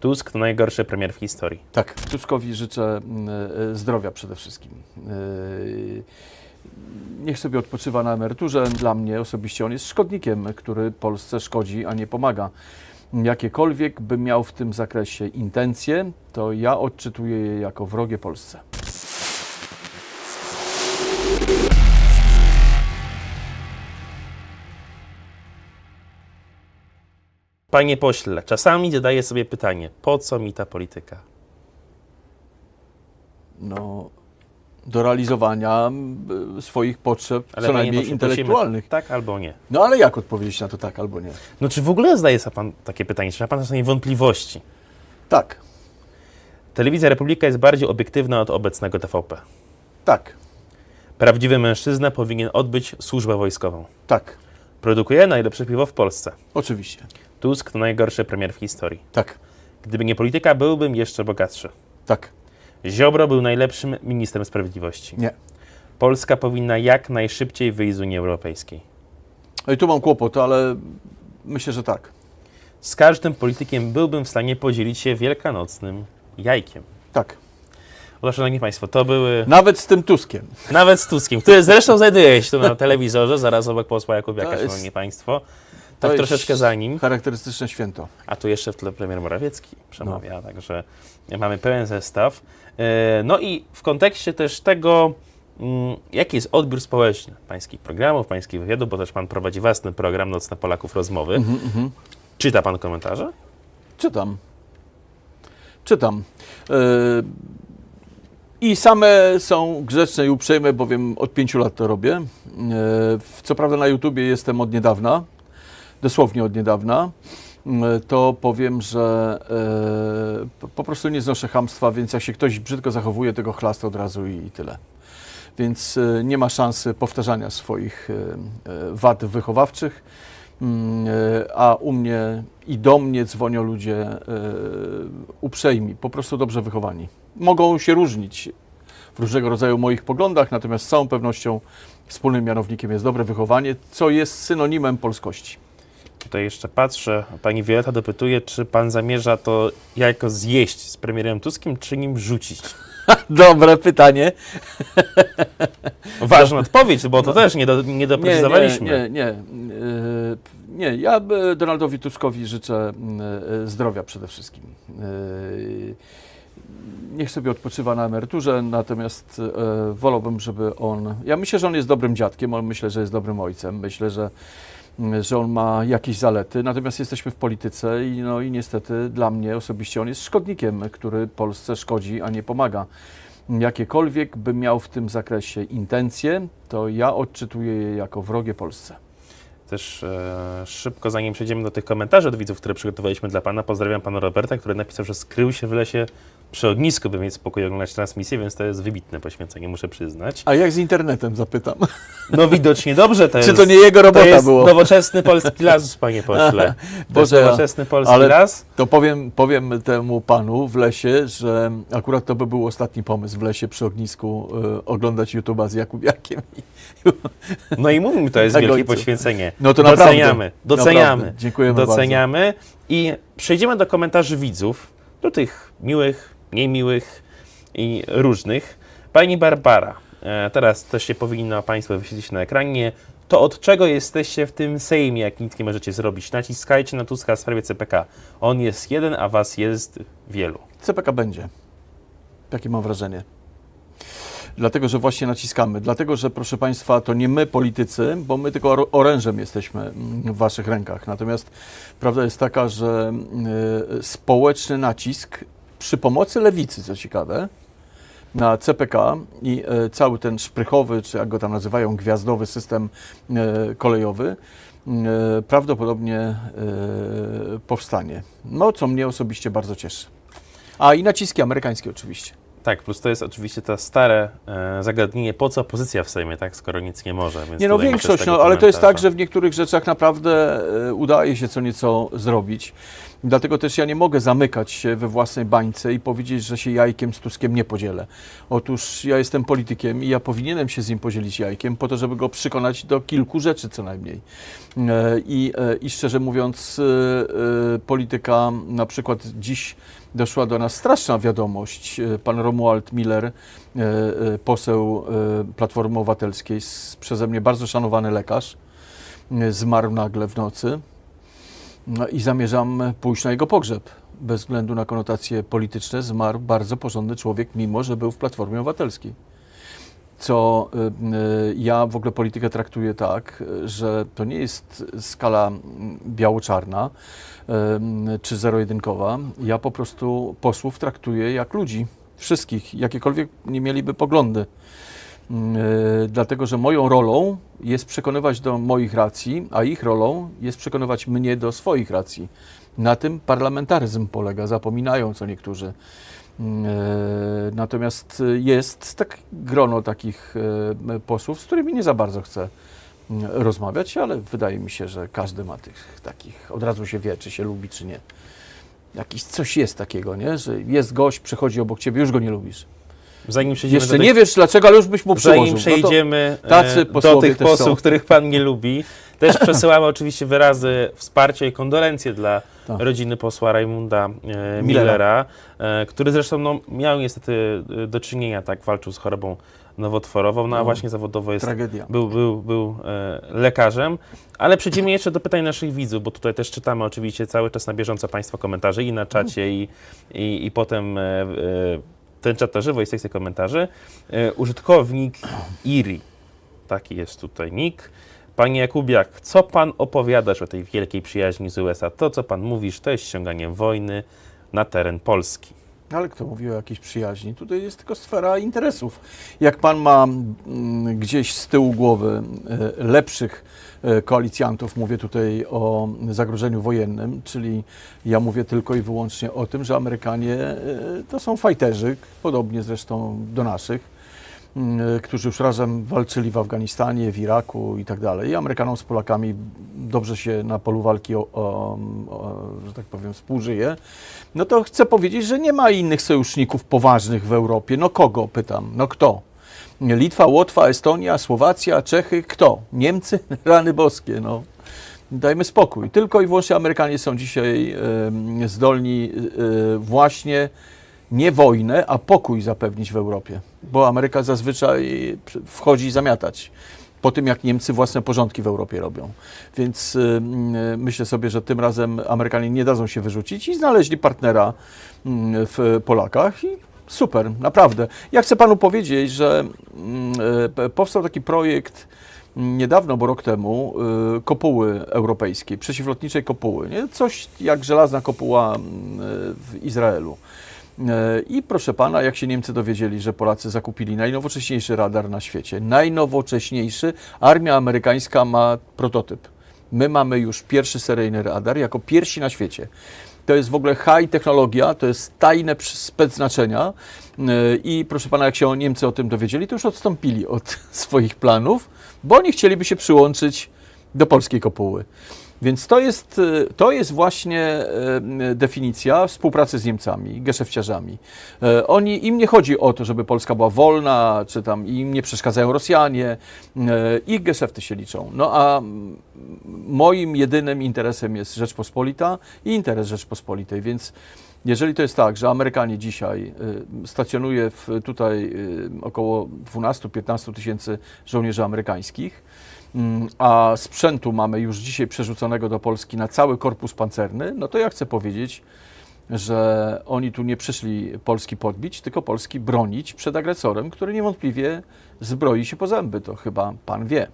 Tusk to najgorszy premier w historii. Tak, Tuskowi życzę mm, e, zdrowia przede wszystkim. E, Niech sobie odpoczywa na emeryturze. Dla mnie osobiście on jest szkodnikiem, który Polsce szkodzi, a nie pomaga. Jakiekolwiek by miał w tym zakresie intencje, to ja odczytuję je jako wrogie Polsce. Panie pośle, czasami zadaję sobie pytanie, po co mi ta polityka? No, do realizowania mm, swoich potrzeb, co panie najmniej pośle, intelektualnych. prosimy, Tak albo nie. No ale jak odpowiedzieć na to tak albo nie? No czy w ogóle zdaje sobie pan takie pytanie, czy ma pan czasami wątpliwości? Tak, Telewizja Republika jest bardziej obiektywna od obecnego TVP. tak, Prawdziwy mężczyzna powinien odbyć służbę wojskową. tak, Produkuje najlepsze piwo w Polsce. oczywiście. Tusk to najgorszy premier w historii. Tak, Gdyby nie polityka, byłbym jeszcze bogatszy. tak, Ziobro był najlepszym ministrem sprawiedliwości. nie. Polska powinna jak najszybciej wyjść z Unii Europejskiej. No i tu mam kłopot, ale myślę, że tak. Z każdym politykiem byłbym w stanie podzielić się wielkanocnym jajkiem. Tak. Otóż, Szanowni Państwo, to były Nawet z tym Tuskiem. nawet z Tuskiem, który zresztą znajduje się tu na telewizorze, zaraz obok posła Jakubiaka, To jest- Szanowni Państwo. To Tak jest troszeczkę za nim, Charakterystyczne święto. a tu jeszcze w tle premier Morawiecki przemawia, No. także mamy pełen zestaw. E, No i w kontekście też tego, mm, jaki jest odbiór społeczny pańskich programów, pańskich wywiadów, bo też pan prowadzi własny program Nocne Polaków Rozmowy. Mhm, mhm. Czyta pan komentarze? Czytam. Czytam. Yy, I same są grzeczne i uprzejme, bowiem od pięciu lat to robię. Yy, Co prawda na YouTubie jestem od niedawna, dosłownie od niedawna. Yy, To powiem, że yy, po- prostu nie znoszę chamstwa, więc jak się ktoś brzydko zachowuje, tego chlastę od razu i tyle. Więc yy, nie ma szansy powtarzania swoich yy, wad wychowawczych. Mm, e, a u mnie i do mnie dzwonią ludzie e, uprzejmi, po prostu dobrze wychowani. Mogą się różnić w różnego rodzaju moich poglądach, natomiast z całą pewnością wspólnym mianownikiem jest dobre wychowanie, co jest synonimem polskości. Tutaj jeszcze patrzę, pani Wioleta dopytuje, czy pan zamierza to jajko zjeść z premierem Tuskiem, czy nim rzucić? Dobre pytanie. Ważna odpowiedź, bo to też nie, do, nie doprecyzowaliśmy. Nie, nie, nie. e, Nie, ja e, Donaldowi Tuskowi życzę e, zdrowia przede wszystkim. E, Niech sobie odpoczywa na emeryturze, natomiast wolałbym, żeby on. Ja myślę, że on jest dobrym dziadkiem, on myślę, że jest dobrym ojcem. Myślę, że, że on ma jakieś zalety, natomiast jesteśmy w polityce i, no, i niestety dla mnie osobiście on jest szkodnikiem, który Polsce szkodzi, a nie pomaga. Jakiekolwiek by miał w tym zakresie intencje, to ja odczytuję je jako wrogie Polsce. Też e, szybko, zanim przejdziemy do tych komentarzy od widzów, które przygotowaliśmy dla pana, pozdrawiam pana Roberta, który napisał, że skrył się w lesie przy ognisku, by mieć spokój oglądać transmisję, więc to jest wybitne poświęcenie, muszę przyznać. A jak z internetem zapytam? No widocznie dobrze to Czy jest. to nie jego to robota jest było? nowoczesny polski las, panie pośle. To Boże, nowoczesny polski ale- las. To powiem, powiem temu panu w lesie, że akurat to by był ostatni pomysł w lesie przy ognisku y, oglądać YouTube'a z Jakubiakiem. No i mówimy, to jest Tak, wielkie ojcu. poświęcenie. No to doceniamy, naprawdę, doceniamy, naprawdę. Dziękujemy doceniamy. I przejdziemy do komentarzy widzów, do tych miłych, mniej miłych i różnych. Pani Barbara, e, teraz to się powinno Państwo wyświetlić na ekranie. To od czego jesteście w tym Sejmie, jak nic nie możecie zrobić? Naciskajcie na Tuska w sprawie CPK. On jest jeden, a Was jest wielu. CPK będzie. Takie mam wrażenie. Dlatego, że właśnie naciskamy. Dlatego, że proszę Państwa, to nie my politycy, bo my tylko or- orężem jesteśmy mm, w Waszych rękach. Natomiast prawda jest taka, że y, społeczny nacisk przy pomocy lewicy, co ciekawe, na CPK i y, cały ten szprychowy, czy jak go tam nazywają, gwiazdowy system y, kolejowy, y, prawdopodobnie powstanie. No, co mnie osobiście bardzo cieszy. A i naciski amerykańskie oczywiście. Tak, plus to jest oczywiście to stare e, zagadnienie, po co opozycja w Sejmie, tak, skoro nic nie może. Więc Nie no, większość, no, ale to jest tak, komentarza. że w niektórych rzeczach naprawdę e, udaje się co nieco zrobić. Dlatego też ja nie mogę zamykać się we własnej bańce i powiedzieć, że się jajkiem z Tuskiem nie podzielę. Otóż ja jestem politykiem i ja powinienem się z nim podzielić jajkiem po to, żeby go przekonać do kilku rzeczy co najmniej. E, I, e, i szczerze mówiąc, e, polityka, na przykład dziś doszła do nas straszna wiadomość. E, Pan Romuald Miller, e, e, poseł Platformy Obywatelskiej, przeze mnie bardzo szanowany lekarz, zmarł nagle w nocy no i zamierzam pójść na jego pogrzeb. Bez względu na konotacje polityczne zmarł bardzo porządny człowiek, mimo że był w Platformie Obywatelskiej. Co y, y, ja w ogóle politykę traktuję tak, że to nie jest skala biało-czarna y, czy zero-jedynkowa. Ja po prostu posłów traktuję jak ludzi, wszystkich, jakiekolwiek nie mieliby poglądy. Dlatego, że moją rolą jest przekonywać do moich racji, a ich rolą jest przekonywać mnie do swoich racji. Na tym parlamentaryzm polega, zapominają co niektórzy. E, Natomiast jest tak grono takich e, posłów, z którymi nie za bardzo chcę mm, rozmawiać, ale wydaje mi się, że każdy ma tych takich, od razu się wie, czy się lubi, czy nie. Jakiś coś jest takiego, nie? że jest gość, przechodzi obok ciebie, już go nie lubisz. Zanim Jeszcze nie wiesz dlaczego, ale już byś mu przyłożył. zanim No przejdziemy e, tacy do tych posłów, których pan nie lubi, też przesyłamy oczywiście wyrazy wsparcia i kondolencje dla rodziny posła Rajmunda e, Millera, e, który zresztą no, miał niestety e, do czynienia, tak, walczył z chorobą nowotworową, no a właśnie zawodowo jest Tragedia. był, był, był e, lekarzem. Ale przejdziemy jeszcze do pytań naszych widzów, bo tutaj też czytamy oczywiście cały czas na bieżąco Państwa komentarze i na czacie, i, i, i potem e, e, ten czat na żywo i sekcję komentarzy. E, użytkownik Iri, taki jest tutaj nick. Panie Jakubiak, co Pan opowiadasz o tej wielkiej przyjaźni z USA? To, co Pan mówisz, to jest ściąganie wojny na teren Polski. Ale kto mówi o jakiejś przyjaźni? Tutaj jest tylko sfera interesów. Jak pan ma mm, gdzieś z tyłu głowy e, lepszych e, koalicjantów, mówię tutaj o zagrożeniu wojennym, czyli ja mówię tylko i wyłącznie o tym, że Amerykanie e, to są fajterzy, podobnie zresztą do naszych, którzy już razem walczyli w Afganistanie, w Iraku i tak dalej. I Amerykanom z Polakami dobrze się na polu walki, o, o, o, że tak powiem, współżyje. No to chcę powiedzieć, że nie ma innych sojuszników poważnych w Europie. No kogo, pytam, no kto? Litwa, Łotwa, Estonia, Słowacja, Czechy, kto? Niemcy? Rany boskie, no. Dajmy spokój. Tylko i wyłącznie Amerykanie są dzisiaj em, zdolni e, właśnie nie wojnę, a pokój zapewnić w Europie. Bo Ameryka zazwyczaj wchodzi zamiatać po tym, jak Niemcy własne porządki w Europie robią. Więc ym, y, myślę sobie, że tym razem Amerykanie nie dadzą się wyrzucić i znaleźli partnera ym, w Polakach i super, naprawdę. Ja chcę panu powiedzieć, że y, p- powstał taki projekt niedawno, bo rok temu, y, kopuły europejskiej, przeciwlotniczej kopuły. Nie? Coś jak żelazna kopuła ym, w Izraelu. E, I proszę pana, jak się Niemcy dowiedzieli, że Polacy zakupili najnowocześniejszy radar na świecie, najnowocześniejszy, armia amerykańska ma prototyp. My mamy już pierwszy seryjny radar, jako pierwsi na świecie. To jest w ogóle high technologia, to jest tajne specznaczenia E, i proszę pana, jak się Niemcy o tym dowiedzieli, to już odstąpili od swoich planów, bo oni chcieliby się przyłączyć do polskiej kopuły. Więc to jest, e, to jest właśnie e, definicja współpracy z Niemcami, geszefciarzami. Oni, im nie chodzi o to, żeby Polska była wolna, czy tam im nie przeszkadzają Rosjanie, ich geszefty się liczą. No a moim jedynym interesem jest Rzeczpospolita i interes Rzeczpospolitej, więc jeżeli to jest tak, że Amerykanie dzisiaj y, stacjonuje w, tutaj y, około 12-15 tysięcy żołnierzy amerykańskich, a sprzętu mamy już dzisiaj przerzuconego do Polski na cały korpus pancerny, no to ja chcę powiedzieć, że oni tu nie przyszli Polski podbić, tylko Polski bronić przed agresorem, który niewątpliwie zbroi się po zęby. To chyba pan wie.